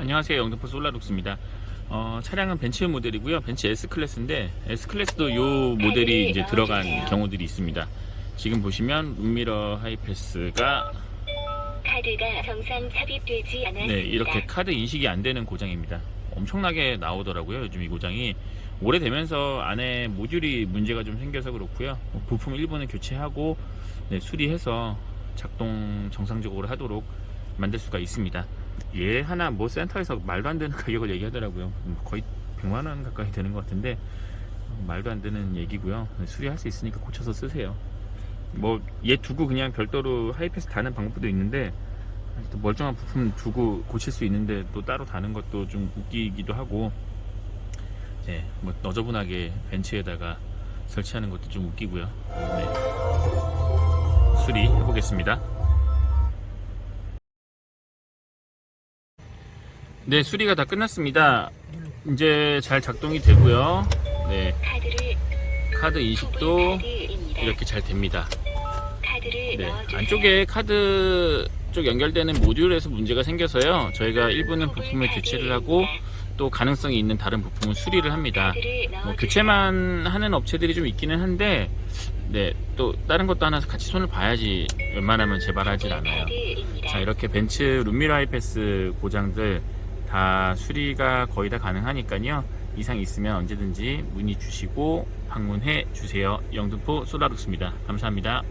안녕하세요. 영등포 솔라룩스입니다. 어, 차량은 벤츠 모델이고요. 벤츠 S 클래스인데 S 클래스도 요 모델이 이제 들어간 경우들이 있습니다. 지금 보시면 룸미러 하이패스가 카드가 정상 삽입되지 않았습니다. 네, 이렇게 카드 인식이 안 되는 고장입니다. 엄청나게 나오더라고요. 요즘 이 고장이 오래되면서 안에 모듈이 문제가 좀 생겨서 그렇고요. 뭐 부품 일부는 교체하고 네, 수리해서 작동 정상적으로 하도록 만들 수가 있습니다. 얘 하나 뭐 센터에서 말도 안 되는 가격을 얘기하더라고요. 음, 거의 100만 원 가까이 되는 것 같은데 어, 말도 안 되는 얘기고요. 네, 수리할 수 있으니까 고쳐서 쓰세요. 뭐 얘 두고 그냥 별도로 하이패스 다는 방법도 있는데 또 멀쩡한 부품 두고 고칠 수 있는데 또 따로 다는 것도 좀 웃기기도 하고 네, 뭐 너저분하게 벤츠에다가 설치하는 것도 좀 웃기고요. 네. 수리 해 보겠습니다. 네, 수리가 다 끝났습니다. 이제 잘 작동이 되고요. 네, 카드 인식도. 이렇게 잘 됩니다. 네. 안쪽에 카드 쪽 연결되는 모듈에서 문제가 생겨서요. 저희가 일부는 부품을 교체를 하고 또 가능성이 있는 다른 부품은 수리를 합니다. 뭐. 교체만 하는 업체들이 좀 있기는 한데, 네, 또 다른 것도 하나 같이 손을 봐야지 웬만하면 재발하진 않아요. 자, 이렇게 벤츠 룸미러 하이패스 고장들 다 수리가 거의 다 가능하니까요. 이상 있으면 언제든지 문의 주시고 방문해 주세요. 영등포 소다룩스입니다. 감사합니다.